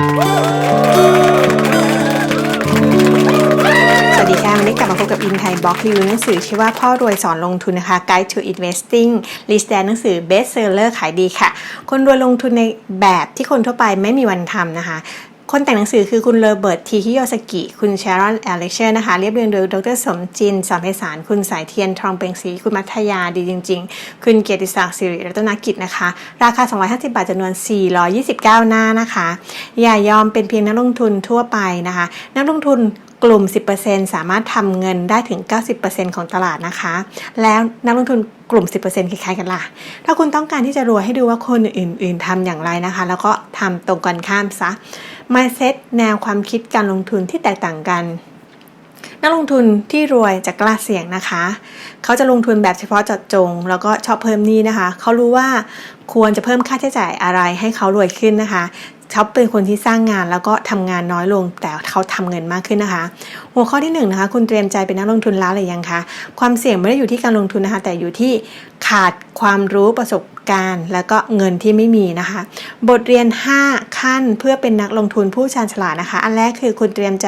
สวัสดีค่ะ วันนี้กลับมาพบกับอินไทยบล็อกรีวิวหนังสือชื่อว่าพ่อรวยสอนลงทุนนะคะ Guide to Investing ลิสต์แดนหนังสือ Best Seller ขายดีค่ะ คนรวยลงทุนในแบบที่คนทั่วไปไม่มีวันทำนะคะ คนแต่งหนังสือคือคุณเลเบิร์ตทีฮิโยสกิ คุณชรอนแอลเลเชอร์นะคะ เรียบเรียงโดยดรสมจินสามเพสาร คุณสายเทียนทองเป่งศรีคุณมัทยาดีจริง ๆ คุณเกียรติศักดิ์สิริรัตนกิจนะคะ ราคา 250 บาทจำนวน 429 หน้านะคะ อย่ายอมเป็นเพียงนักลงทุนทั่วไปนะคะ นักลงทุน กลุ่ม 10%สามารถทำเงินได้ถึง 90%ของตลาดนะคะ แล้วนักลงทุนกลุ่ม 10%คล้ายๆกันล่ะ ถ้าคุณต้องการที่จะรวยให้ดูว่าคนอื่น ๆทำอย่างไรนะคะ แล้วก็ทำตรงกันข้ามซะ mindset แนวความคิดการลงทุนที่แตกต่างกันนักลงทุนที่รวยจะกล้าเสี่ยงนะคะ เขาจะลงทุนแบบเฉพาะเจาะจง แล้วก็ชอบเพิ่มหนี้นะคะ เขารู้ว่าควรจะเพิ่มค่าใช้จ่ายอะไรให้เขารวยขึ้นนะคะ เขาเป็นคนที่สร้างงานแล้วก็ทำงานน้อยลง แต่เขาทำเงินมากขึ้นนะคะ หัวข้อที่1นนะคะคุณเตรียมใจเป็นนักลงทุนแล้วหรือยังคะความเสี่ยงไม่ได้อยู่ที่การลงทุนนะคะ แต่อยู่ที่ขาดความรู้ประสบ การณ์แล้วก็เงินที่ไม่มีนะคะ บทเรียน 5 ขั้นเพื่อเป็นนักลงทุนผู้ชาญฉลาดนะคะ อันแรกคือคุณเตรียมใจ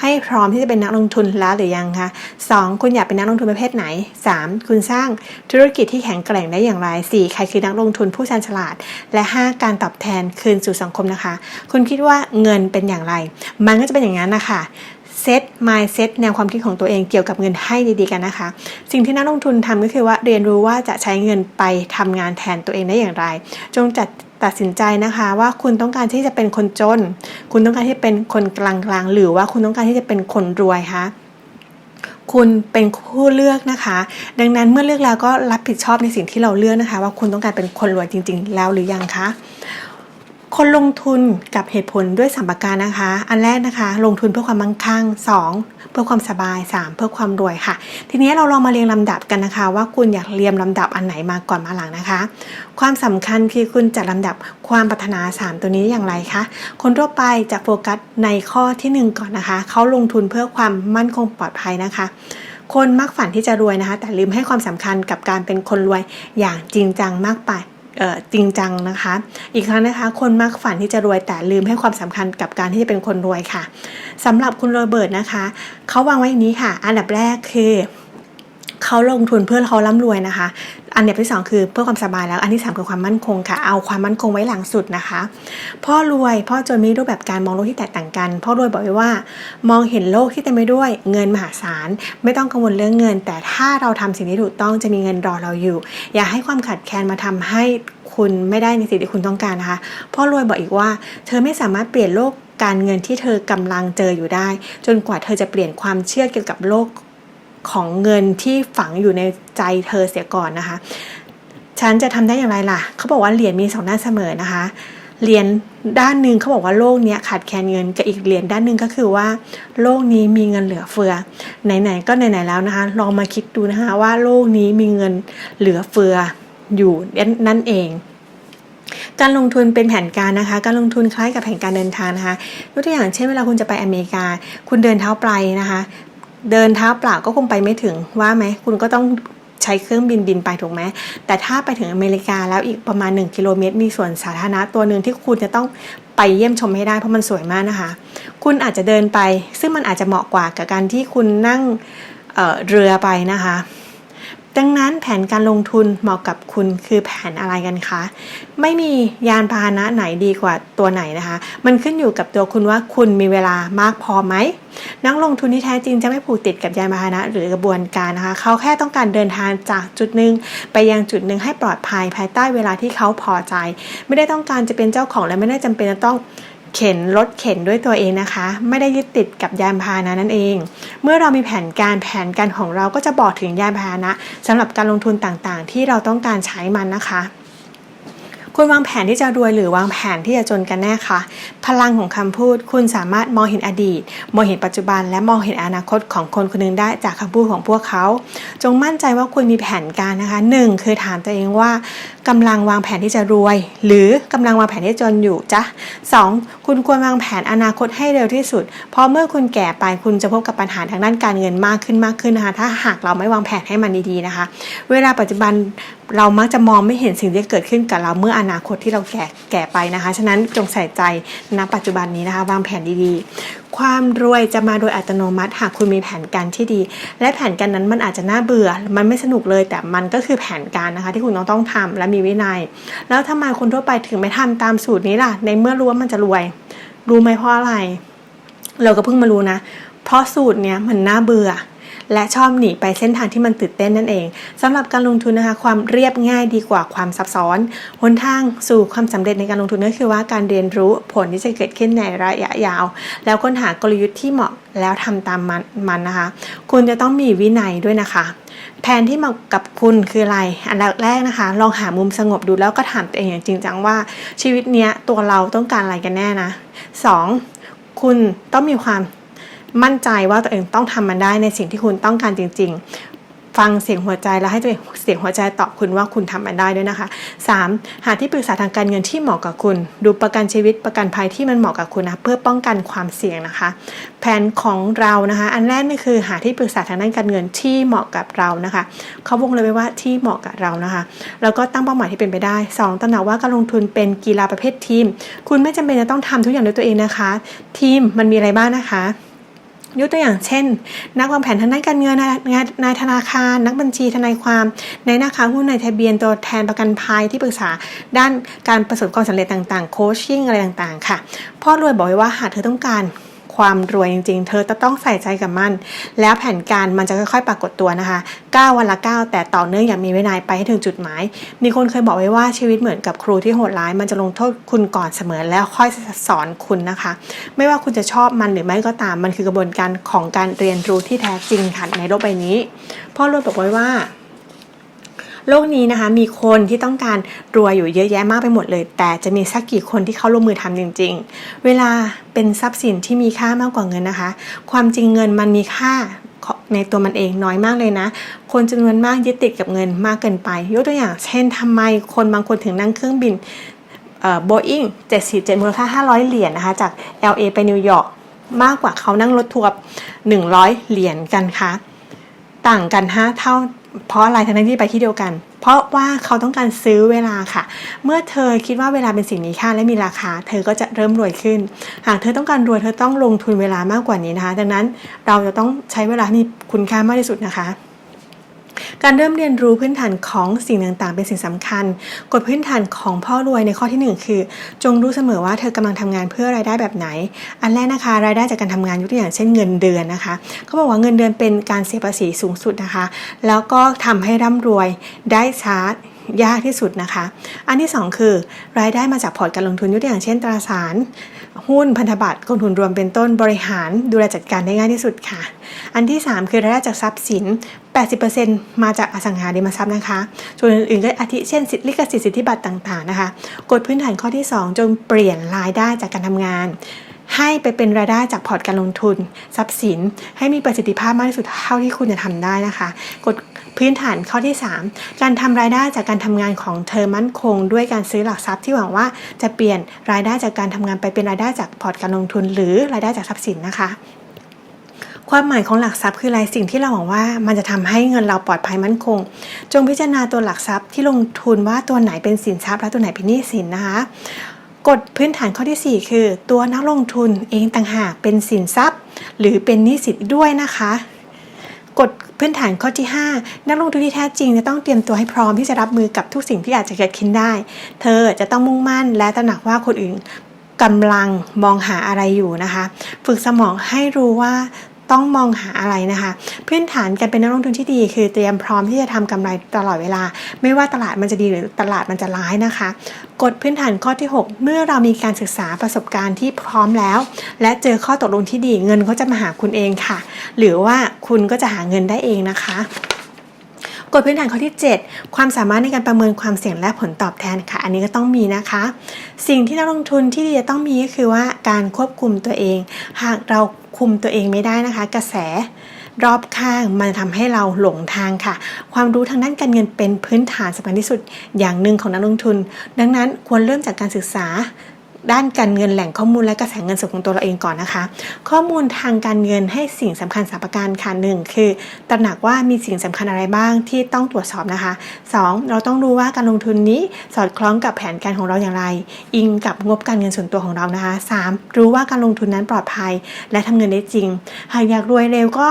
ให้พร้อมที่จะเป็นนักลงทุนแล้วหรือยังคะ 2 คุณอยากเป็นนักลงทุนประเภทไหน 3 คุณสร้างธุรกิจที่แข็งแกร่งได้อย่างไร 4 ใครคือนักลงทุนผู้ชาญฉลาด และ 5 การตอบแทนคืนสู่สังคมนะคะ คุณคิดว่าเงินเป็นอย่างไร มันก็จะเป็นอย่างนั้นนะคะ เซต mindset แนวความคิดของตัวเองเกี่ยวกับเงินให้ดีๆกันนะคะ สิ่งที่นักลงทุนทำก็คือว่าเรียนรู้ว่าจะใช้เงินไปทำงานแทนตัวเองได้อย่างไร จงจัดตัดสินใจนะคะว่าคุณต้องการที่จะเป็นคนจน คุณต้องการที่จะเป็นคนกลางๆ หรือว่าคุณต้องการที่จะเป็นคนรวยคะคุณเป็นผู้เลือกนะคะ ดังนั้นเมื่อเลือกแล้วก็รับผิดชอบในสิ่งที่เราเลือกนะคะ ว่าคุณต้องการเป็นคนรวยจริง ๆ แล้วหรือยังคะ คนลงทุนกับเหตุผลด้วยสัมปการนะคะ อันแรกนะคะ ลงทุนเพื่อความมั่งคั่ง 2 เพื่อความสบาย 3 เพื่อความรวยค่ะ ทีนี้เราลองมาเรียงลำดับกันนะคะ ว่าคุณอยากเรียงลำดับอันไหนมาก่อนมาหลังนะคะ ความสำคัญคือคุณจัดลำดับความปรารถนา 3 ตัวนี้อย่างไรคะคนทั่วไปจะโฟกัสในข้อทีหนึ่1 ก่อนนะคะ เขาลงทุนเพื่อความมั่นคงปลอดภัยนะคะคนมักฝันที่จะรวยนะคะ แต่ลืมให้ความสำคัญกับการเป็นคนรวยอย่างจริงจังมากไป จริงจังนะคะ อีกครั้งนะคะ คนมักฝันที่จะรวยแต่ลืมให้ความสำคัญกับการที่จะเป็นคนรวยค่ะสำหรับคุณโรเบิร์ตนะคะ เขาวางไว้อย่างนี้ค่ะ อันดับแรกคือ เขาลงทุนเพื่อเขาร่ำรวยนะคะ อันดับที่ 2 คือเพื่อความสบายแล้วอันที่ 3 คือความมั่นคงค่ะ เอาความมั่นคงไว้หลังสุดนะคะ พ่อรวยพ่อจนมีรูปแบบการมองโลกที่แตกต่างกัน พ่อรวยบอกไว้ว่า มองเห็นโลกที่เต็มไปด้วยเงินมหาศาล ไม่ต้องกังวลเรื่องเงิน แต่ถ้าเราทำสิ่งที่ถูกต้องจะมีเงินรอเราอยู่ อย่าให้ความขัดแคลนมาทำให้คุณไม่ได้ในสิ่งที่คุณต้องการนะคะ พ่อรวยบอกอีกว่า เธอไม่สามารถเปลี่ยนโลกการเงินที่เธอกำลังเจออยู่ได้ จนกว่าเธอจะเปลี่ยนความเชื่อเกี่ยวกับโลก ของเงินที่ฝังอยู่ในใจเธอเสียก่อนนะคะ ฉันจะทำได้อย่างไรล่ะ เขาบอกว่าเหรียญมีสองด้านเสมอนะคะ เหรียญด้านหนึ่งเขาบอกว่าโลกนี้ขาดแคลนเงินกับอีกเหรียญด้านหนึ่งก็คือว่า โลกนี้มีเงินเหลือเฟือ ไหนๆก็ไหนๆแล้วนะคะ ลองมาคิดดูนะคะว่าโลกนี้มีเงินเหลือเฟืออยู่นั่นเองการลงทุนเป็นแผนการนะคะ การลงทุนคล้ายกับแผนการเดินทางนะคะยกตัวอย่างเช่นเวลาคุณจะไปอเมริกา คุณเดินเท้าไปนะคะ เดินเท้าเปล่าก็คงไปไม่ถึงว่าไหมคุณก็ต้องใช้เครื่องบินบินไปถูกไหมแต่ถ้าไปถึงอเมริกาแล้วอีกประมาณ 1 กิโลเมตร มีสวนสาธารณะตัวหนึ่งที่คุณจะต้องไปเยี่ยมชมให้ได้เพราะมันสวยมากนะคะ คุณอาจจะเดินไป ซึ่งมันอาจจะเหมาะกว่ากับการที่คุณนั่งเเรือไปนะคะ ดังนั้นแผนการลงทุนเหมาะกับคุณคือแผนอะไรกันคะ ไม่มียานพาหนะไหนดีกว่าตัวไหนนะคะ มันขึ้นอยู่กับตัวคุณว่าคุณมีเวลามากพอไหมนักลงทุนที่แท้จริงจะไม่ผูกติดกับยานพาหนะหรือกระบวนการนะคะ เขาแค่ต้องการเดินทางจากจุดหนึ่งไปยังจุดหนึ่งให้ปลอดภัยภายใต้เวลาที่เขาพอใจ ไม่ได้ต้องการจะเป็นเจ้าของและไม่ได้จำเป็นจะต้อง เข็นรถเข็นด้วยตัวเองนะคะ ไม่ได้ยึดติดกับยานพาหนะนั่นเอง เมื่อเรามีแผนการแผนการของเราก็จะบอกถึงยานพาหนะสำหรับการลงทุนต่างๆ ที่เราต้องการใช้มันนะคะ คุณวางแผนที่จะรวยหรือวางแผนที่จะจนกันแน่คะพลังของคำพูด คุณสามารถมองเห็นอดีต มองเห็นปัจจุบัน และมองเห็นอนาคตของคนคนนึงได้จากคำพูดของพวกเขา จงมั่นใจว่าคุณมีแผนการนะคะหนึ่งคือถามตัวเองว่ากำลังวางแผนที่จะรวย หรือกำลังวางแผนที่จนอยู่จ๊ะสองคุณควรวางแผนอนาคตให้เร็วที่สุด เพราะเมื่อคุณแก่ไปคุณจะพบกับปัญหาทางด้านการเงินมากขึ้นมากขึ้นนะคะ ถ้าหากเราไม่วางแผนให้มันดีๆนะคะ เวลาปัจจุบัน เรามักจะมองไม่เห็นสิ่งที่เกิดขึ้นกับเราเมื่ออนาคตที่เราแก่แก่ไปนะคะ ฉะนั้นจงใส่ใจณปัจจุบันนี้นะคะวางแผนดีๆ ความรวยจะมาโดยอัตโนมัติ หากคุณมีแผนการที่ดี และแผนการนั้นมันอาจจะน่าเบื่อ มันไม่สนุกเลยแต่มันก็คือแผนการนะคะ ที่คุณต้องต้องทำและมีวินัย แล้วทำไมคนทั่วไปถึงไม่ทำตามสูตรนี้ล่ะ ในเมื่อรู้ว่ามันจะรวย รู้ไหมเพราะอะไร เราก็เพิ่งมารู้นะ เพราะสูตรเนี้ยมันน่าเบื่อ และชอบหนีไปเส้นทางที่มันตื่นเต้นนั่นเองสำหรับการลงทุนนะคะความเรียบง่ายดีกว่าความซับซ้อนหนทางสู่ความสำเร็จในการลงทุนก็คือว่าการเรียนรู้ผลที่จะเกิดขึ้นในระยะยาว แล้วค้นหากลยุทธ์ที่เหมาะแล้วทำตามมันมันนะคะ คุณจะต้องมีวินัยด้วยนะคะ แผนที่เหมาะกับคุณคืออะไร อันดับแรกนะคะ ลองหามุมสงบดูแล้วก็ถามตัวเองอย่างจริงจังว่าชีวิตเนี้ยตัวเราต้องการอะไรกันแน่นะ 2. คุณต้องมีความ มั่นใจว่าตัวเองต้องทำมันได้ในสิ่งที่คุณต้องการจริง ๆ ฟังเสียงหัวใจแล้วให้ตัวเองเสียงหัวใจตอบคุณว่าคุณทำมันได้ด้วยนะคะ 3. หาที่ปรึกษาทางการเงินที่เหมาะกับคุณ ดูประกันชีวิตประกันภัยที่มันเหมาะกับคุณนะเพื่อป้องกันความเสี่ยงนะคะ แผนของเรานะคะ อันแรกนี่คือหาที่ปรึกษาทางด้านการเงินที่เหมาะกับเรานะคะเขาวงเลยไว้ว่าที่เหมาะกับเรานะคะแล้วก็ตั้งเป้าหมายที่เป็นไปได้ 2. ตระหนักว่าการลงทุนเป็นกีฬาประเภททีม คุณไม่จำเป็นจะต้องทำทุกอย่างด้วยตัวเองนะคะ ทีมมันมีอะไรบ้างนะคะ ยกตัวอย่างเช่น นักวางแผนทางด้านการเงินนายนายธนาคาร นักบัญชีทนายความในหน้าค้าหุ้นในทะเบียนตัวแทนประกันภัยที่ปรึกษาด้านการประสบความสำเร็จต่างๆ โคชชิ่งอะไรต่างๆ ค่ะ พ่อรวยบอกไว้ว่าหากเธอต้องการ ความรวยจริง ๆ เธอจะต้องใส่ใจกับมัน แล้วแผนการมันจะค่อยๆ ปรากฏตัวนะคะ9วันละ 9 แต่ต่อเนื่องอย่างมีวินัยไปให้ถึงจุดหมาย มีคนเคยบอกไว้ว่าชีวิตเหมือนกับครูที่โหดร้าย มันจะลงโทษคุณก่อนเสมอแล้วค่อยสอนคุณนะคะ ไม่ว่าคุณจะชอบมันหรือไม่ก็ตาม มันคือกระบวนการของการเรียนรู้ที่แท้จริงค่ะในโลกใบนี้พ่อรวยบอกไว้ว่า โลกนี้นะคะมีคนที่ต้องการรวยอยู่เยอะแยะมากไปหมดเลย แต่จะมีสักกี่คนที่เขาลงมือทำจริง ๆ เวลาเป็นทรัพย์สินที่มีค่ามากกว่าเงินนะคะ ความจริงเงินมันมีค่าในตัวมันเองน้อยมากเลยนะ คนจำนวนมากยึดติดกับเงินมากเกินไป ยกตัวอย่างเช่นทำไมคนบางคนถึงนั่งเครื่องบินโบอิ้ง747 มูลค่า 500 เหรียญนะคะ จาก LA ไปนิวยอร์กมากกว่าเขานั่งรถทัวร์100 เหรียญกันคะต่างกัน 5 เท่า เพราะอะไรทั้งที่ไปที่เดียวกัน เพราะว่าเขาต้องการซื้อเวลาค่ะ เมื่อเธอคิดว่าเวลาเป็นสิ่งมีค่าและมีราคา เธอก็จะเริ่มรวยขึ้น หากเธอต้องการรวยเธอต้องลงทุนเวลามากกว่านี้นะคะ ดังนั้นเราจะต้องใช้เวลาที่มีคุณค่ามากที่สุดนะคะ การเริ่มเรียนรู้พื้นฐานของสิ่งต่างๆ เป็นสิ่งสำคัญ กฎพื้นฐานของพ่อรวยในข้อที่ 1 คือ จงรู้เสมอว่าเธอกำลังทำงานเพื่อรายได้แบบไหน อันแรกนะคะ รายได้จากการทำงานยกตัวอย่างเช่นเงินเดือนนะคะเขาบอกว่าเงินเดือนเป็นการเสียภาษีสูงสุดนะคะ แล้วก็ทำให้ร่ำรวยได้ช้า ยากที่สุดนะคะ อันที่ 2 คือ รายได้มาจากพอร์ตการลงทุนยกตัวอย่างเช่น ตราสาร หุ้นพันธบัตรกองทุนรวมเป็นต้นบริหารดูแลจัดการได้ง่ายที่สุดค่ะ อันที่ 3 คือรายได้จากทรัพย์สิน 80%มาจากอสังหาริมทรัพย์นะคะ ส่วนอื่นๆก็อาทิเช่นสิทธิลิขสิทธิ์สิทธิบัตรต่างๆนะคะกฎพื้นฐานข้อที่ 2 จงเปลี่ยนรายได้จากการทำงาน ให้ไปเป็นรายได้จากพอร์ตการลงทุน ทรัพย์สิน ให้มีประสิทธิภาพมากที่สุดเท่าที่คุณจะทำได้นะคะกฎ พื้นฐานข้อที่ 3 การทำรายได้จากการทำงานของเธอมั่นคง ด้วยการซื้อหลักทรัพย์ที่หวังว่าจะเปลี่ยนรายได้จากการทำงานไปเป็นรายได้จากพอร์ตการลงทุน หรือรายได้จากทรัพย์สินนะคะความหมายของหลักทรัพย์คืออะไรสิ่งที่เราหวังว่ามันจะทำให้เงินเราปลอดภัยมั่นคง จงพิจารณาตัวหลักทรัพย์ที่ลงทุนว่าตัวไหนเป็นสินทรัพย์และตัวไหนเป็นหนี้สินนะคะกฎพื้นฐานข้อที่ 4 คือ ตัวนักลงทุนเองต่างหากเป็นสินทรัพย์ หรือเป็นหนี้สินด้วยนะคะกฎ พื้นฐานข้อที่ 5 นักลงทุนที่แท้จริงจะต้องเตรียมตัวให้พร้อมที่จะรับมือกับทุกสิ่งที่อาจจะเกิดขึ้นได้ เธอจะต้องมุ่งมั่นและตระหนักว่าคนอื่นกำลังมองหาอะไรอยู่นะคะ ฝึกสมองให้รู้ว่า ต้องมองหาอะไรนะคะ พื้นฐานการเป็นนักลงทุนที่ดี คือเตรียมพร้อมที่จะทำกำไรตลอดเวลา ไม่ว่าตลาดมันจะดีหรือตลาดมันจะร้ายนะคะกฎพื้นฐานข้อที่ 6 เมื่อเรามีการศึกษาประสบการณ์ที่พร้อมแล้ว และเจอข้อตกลงที่ดีเงินก็จะมาหาคุณเองค่ะ หรือว่าคุณก็จะหาเงินได้เองนะคะ กฎพื้นฐานข้อที่ 7 ความสามารถในการประเมินความเสี่ยงและผลตอบแทนค่ะ อันนี้ก็ต้องมีนะคะ สิ่งที่นักลงทุนที่ดีจะต้องมีก็คือว่าการควบคุมตัวเอง หากเราคุมตัวเองไม่ได้นะคะ กระแสรอบข้างมันทำให้เราหลงทางค่ะ ความรู้ทางด้านการเงินเป็นพื้นฐานสำคัญที่สุดอย่างหนึ่งของนักลงทุน ดังนั้นควรเริ่มจากการศึกษา ด้านการเงินแหล่งข้อมูลและกระแสเงินสดของตัวเราเองก่อนนะคะ ข้อมูลทางการเงินให้สิ่งสำคัญสามประการค่ะหนึ่งคือตระหนักว่ามีสิ่งสำคัญอะไรบ้างที่ต้องตรวจสอบนะคะ 2. เราต้องรู้ว่าการลงทุนนี้สอดคล้องกับแผนการของเราอย่างไร อิงกับงบการเงินส่วนตัวของเรานะคะ 3. รู้ว่าการลงทุนนั้นปลอดภัย และทำเงินได้จริง หากอยากรวยเร็วก็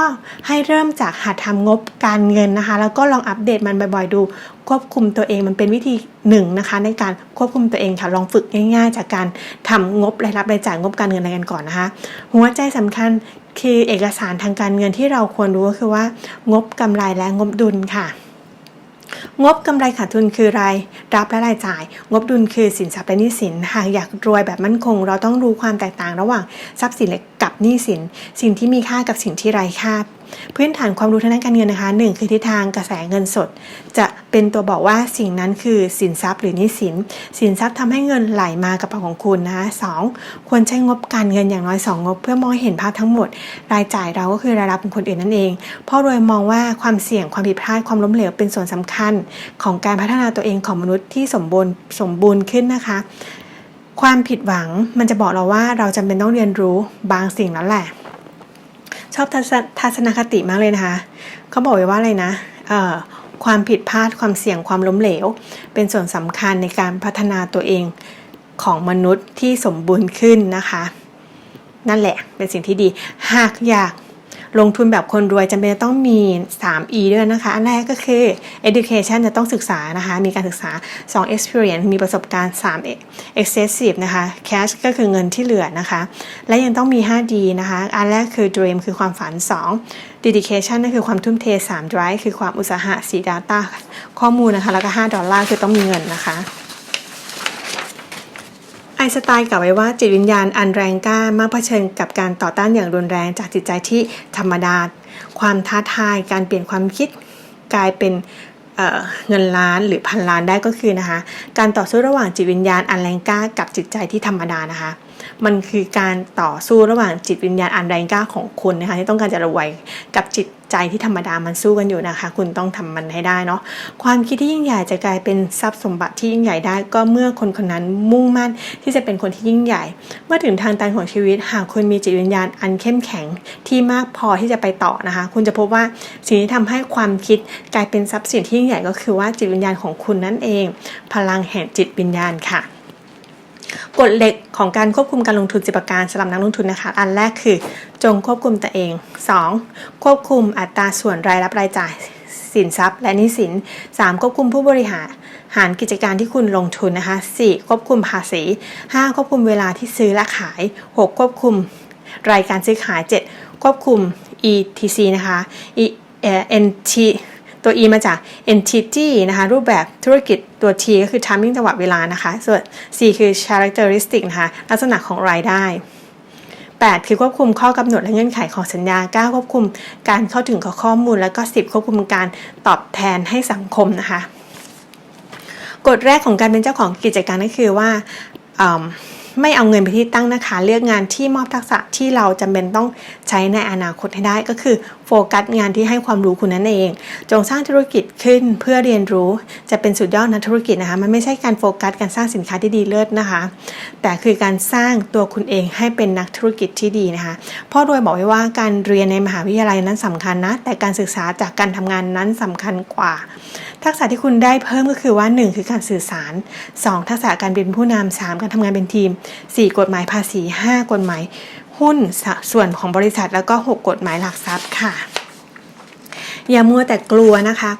ให้เริ่มจากหัดทำงบการเงินนะคะ แล้วก็ลองอัปเดตมันบ่อยๆดู ควบคุมตัวเองมันเป็นวิธีหนึ่งนะคะ ในการควบคุมตัวเองค่ะ ลองฝึกง่าย ๆ จากการทำงบรายรับรายจ่ายงบการเงินอะไรกันก่อนนะคะ หัวใจสำคัญคือเอกสารทางการเงินที่เราควรรู้ก็คือว่า งบกำไรและงบดุลค่ะงบกำไรขาดทุนคือรายรับและรายจ่าย งบดุลคือสินทรัพย์และหนี้สิน หากอยากรวยแบบมั่นคง เราต้องรู้ความแตกต่างระหว่างทรัพย์สินกับหนี้สิน สิ่งที่มีค่ากับสิ่งที่ไร้ค่าพื้นฐานความรู้ทางด้านการเงินนะคะหนึ่งคือทิศทางกระแสเงินสด จะ เป็นตัวบอกว่าสิ่งนั้นคือสินทรัพย์หรือนี้สินสินทรัพย์ทำให้เงินไหลมากระเป๋าของคุณนะคะสองควรใช้งบการเงินอย่างน้อย 2 งบ เพื่อมองเห็นภาพทั้งหมด รายจ่ายเราก็คือรายรับของคนอื่นนั่นเองพ่อรวยมองว่าความเสี่ยงความผิดพลาดความล้มเหลวเป็นส่วนสำคัญ ของการพัฒนาตัวเองของมนุษย์ที่สมบูรณ์สมบูรณ์ขึ้นนะคะความผิดหวังมันจะบอกเราว่าเราจำเป็นต้องเรียนรู้บางสิ่งแล้วแหละ ชอบทัศทัศนคติมากเลยนะคะ เขาบอกไว้ว่าอะไรนะ เอ่อ ความผิดพลาดความเสี่ยงความล้มเหลว เป็นส่วนสำคัญในการพัฒนาตัวเองของมนุษย์ที่สมบูรณ์ขึ้นนะคะ นั่นแหละเป็นสิ่งที่ดี หากอยาก ลงทุนแบบคนรวยจำเป็นจะต้องมี 3E ด้วยนะคะ อันแรกก็คือ education จะต้องศึกษานะคะ มีการศึกษา 2 experience มีประสบการณ์ 3 excessive นะคะ cash ก็คือเงินที่เหลือนะคะ และยังต้องมี 5D นะคะ อันแรกคือ dream คือความฝัน 2 dedication ก็คือความทุ่มเท 3 drive คือความอุตสาหะ 4 data ข้อมูลนะคะ แล้วก็ 5 ดอลลาร์คือต้องมีเงินนะคะ ไอสไตน์กล่าวไว้ว่าจิตวิญญาณอันแรงกล้ามักเผชิญกับการต่อต้านอย่างรุนแรงจากจิตใจที่ธรรมดา ความท้าทาย การเปลี่ยนความคิดกลายเป็นเเงินล้านหรือพันล้านได้ก็คือนะคะ การต่อสู้ระหว่างจิตวิญญาณอันแรงกล้ากับจิตใจที่ธรรมดานะคะ มันคือการต่อสู้ระหว่างจิตวิญญาณอันแรงกล้าของคุณนะคะที่ต้องการจะรวยกับจิต ใจที่ธรรมดามันสู้กันอยู่นะคะ คุณต้องทำมันให้ได้เนาะความคิดที่ยิ่งใหญ่จะกลายเป็นทรัพย์สมบัติที่ยิ่งใหญ่ได้ ก็เมื่อคนคนนั้นมุ่งมั่นที่จะเป็นคนที่ยิ่งใหญ่ เมื่อถึงทางตันของชีวิต หากคุณมีจิตวิญญาณอันเข้มแข็งที่มากพอที่จะไปต่อนะคะ คุณจะพบว่าสิ่งที่ทำให้ความคิดกลายเป็นทรัพย์สินที่ยิ่งใหญ่ก็คือว่าจิตวิญญาณของคุณนั่นเอง พลังแห่งจิตวิญญาณค่ะ กฎเหล็กของการควบคุมการลงทุนสิบประการสำหรับนักลงทุนนะคะ อันแรกคือจงควบคุมตัวเอง 2. ควบคุมอัตราส่วนรายรับรายจ่าย สินทรัพย์ และนี้สิน 3. ควบคุมผู้บริหารหารกิจการที่คุณลงทุนนะคะ 4. ควบคุมภาษี 5. ควบคุมเวลาที่ซื้อและขาย 6. ควบคุมรายการซื้อขาย 7. ควบคุม ETC นะคะ E เอ่อ NT ตัว E มาจาก entity นะคะ รูปแบบธุรกิจตัว T ก็คือ timing จังหวะเวลานะคะ ส่วน C คือ characteristic นะคะ ลักษณะของรายได้ 8 คือควบคุมข้อกำหนดและเงื่อนไขของสัญญา 9 ควบคุมการเข้าถึงข้อมูล แล้วก็ 10 ควบคุมการตอบแทนให้สังคมนะคะ กฎแรกของการเป็นเจ้าของกิจการก็คือว่า ไม่เอาเงินไปที่ตั้งนะคะ เลือกงานที่มอบทักษะที่เราจำเป็นต้องใช้ในอนาคตให้ได้ก็คือโฟกัสงานที่ให้ความรู้คุณนั่นเอง จงสร้างธุรกิจขึ้นเพื่อเรียนรู้จะเป็นสุดยอดนักธุรกิจนะคะ มันไม่ใช่การโฟกัสการสร้างสินค้าที่ดีเลิศนะคะ แต่คือการสร้างตัวคุณเองให้เป็นนักธุรกิจที่ดีนะคะพ่อรวยบอกไว้ว่าการเรียนในมหาวิทยาลัยนั้นสำคัญนะแต่การศึกษาจากการทำงานนั้นสำคัญกว่า ทักษะที่คุณได้เพิ่มก็คือว่า 1 คือการสื่อสาร 2 ทักษะการเป็นผู้นำ3การทำงานเป็นทีม 4 กฎหมายภาษี 5 กฎหมายหุ้นส่วนของบริษัทแล้วก็ 6 กฎหมายหลักทรัพย์ค่ะ อย่ามัวแต่กลัวนะคะ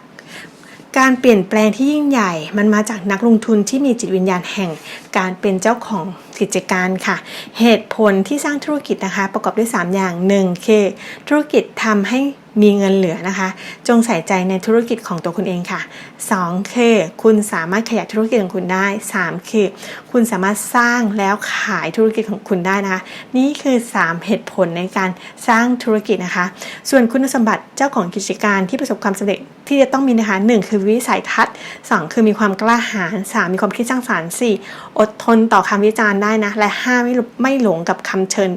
การเปลี่ยนแปลงที่ยิ่งใหญ่ มันมาจากนักลงทุนที่มีจิตวิญญาณแห่งการเป็นเจ้าของกิจการค่ะ เหตุผลที่สร้างธุรกิจนะคะ ประกอบด้วย 3 อย่าง1คือธุรกิจทำให้ มีเงินเหลือนะคะ จงใส่ใจในธุรกิจของตัวคุณเองค่ะ 2 คือ คุณสามารถขยายธุรกิจของคุณได้ 3 คือ คุณสามารถสร้างแล้วขายธุรกิจของคุณได้นะคะ นี่คือ 3 เหตุผลในการสร้างธุรกิจนะคะ ส่วนคุณสมบัติเจ้าของกิจการที่ประสบความสำเร็จที่จะต้องมีนะคะ 1 คือวิสัยทัศน์ 2 คือมีความกล้าหาญ3มีความคิดสร้างสรรค์4อดทนต่อคำวิจารณ์ได้นะ และ 5 ไม่ไม่หลงกับคำเชิญ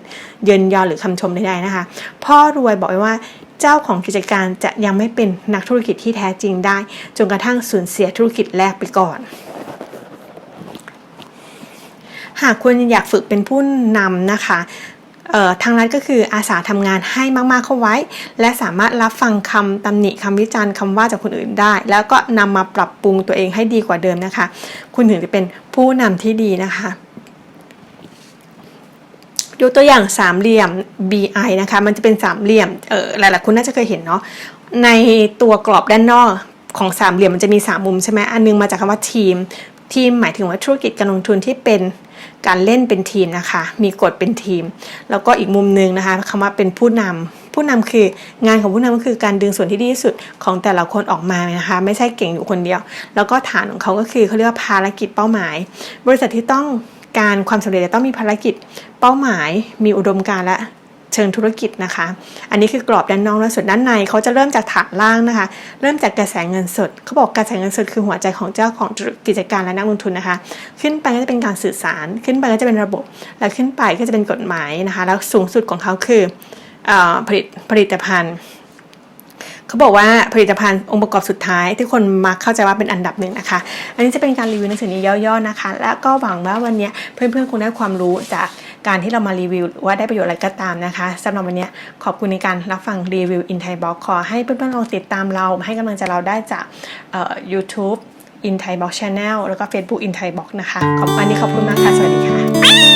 เยินยอหรือคำชมใดๆนะคะ พ่อรวยบอกไว้ว่า เจ้าของกิจการจะยังไม่เป็นนักธุรกิจที่แท้จริงได้ จนกระทั่งสูญเสียธุรกิจแรกไปก่อน หากคุณอยากฝึกเป็นผู้นำนะคะทางรัฐก็คืออาสาทำงานให้มากๆเข้าไว้ และสามารถรับฟังคำตำหนิคำวิจารณ์คำว่าจากคนอื่นได้ แล้วก็นำมาปรับปรุงตัวเองให้ดีกว่าเดิมนะคะ คุณถึงจะเป็นผู้นำที่ดีนะคะ ยกตัวอย่างสามเหลี่ยม BI นะคะมันจะเป็นสามเหลี่ยมเออหลายๆคนน่าจะเคยเห็นเนาะในตัวกรอบด้านนอกของสามเหลี่ยมมันจะมีสามมุมใช่ไหมอันนึงมาจากคำว่าทีม ทีมหมายถึงว่าธุรกิจการลงทุนที่เป็นการเล่นเป็นทีมนะคะ มีกฎเป็นทีม แล้วก็อีกมุมหนึงนะคะคำว่าเป็นผู้นำผู้นำคืองานของผู้นำก็คือการดึงส่วนที่ดีที่สุดของแต่ละคนออกมานะคะ ไม่ใช่เก่งอยู่คนเดียว แล้วก็ฐานของเขาก็คือเขาเรียกว่าภารกิจเป้าหมาย บริษัทที่ต้อง การความสำเร็จจะต้องมีภารกิจ เป้าหมาย มีอุดมการและเชิงธุรกิจนะคะ อันนี้คือกรอบด้านนอกและส่วนด้านในเขาจะเริ่มจากฐานล่างนะคะ เริ่มจากกระแสเงินสดเขาบอกกระแสเงินสดคือหัวใจของเจ้าของกิจการและนักลงทุนนะคะ ขึ้นไปก็จะเป็นการสื่อสาร ขึ้นไปก็จะเป็นระบบ แล้วขึ้นไปก็จะเป็นกฎหมายนะคะ แล้วสูงสุดของเขาคืออผลิตผลิตภัณฑ์ เขาบอกว่าผลิตภัณฑ์องค์ประกอบสุดท้ายที่คนมักเข้าใจว่าเป็นอันดับหนึ่งนะคะ อันนี้จะเป็นการรีวิวหนังสือนี้ย่อๆนะคะ แล้วก็หวังว่าวันนี้เพื่อนๆคงได้ความรู้จากการที่เรามารีวิวว่าได้ประโยชน์อะไรก็ตามนะคะสำหรับวันนี้ขอบคุณในการรับฟังรีวิว In Thai Box ขอให้เพื่อนๆลองติดตามเรา ให้กำลังใจเราได้จากเอ่อ YouTube In Thai Box Channel แล้วก็ Facebook In Thai Box นะคะขอบวันนี้ขอบคุณมากค่ะ สวัสดีค่ะ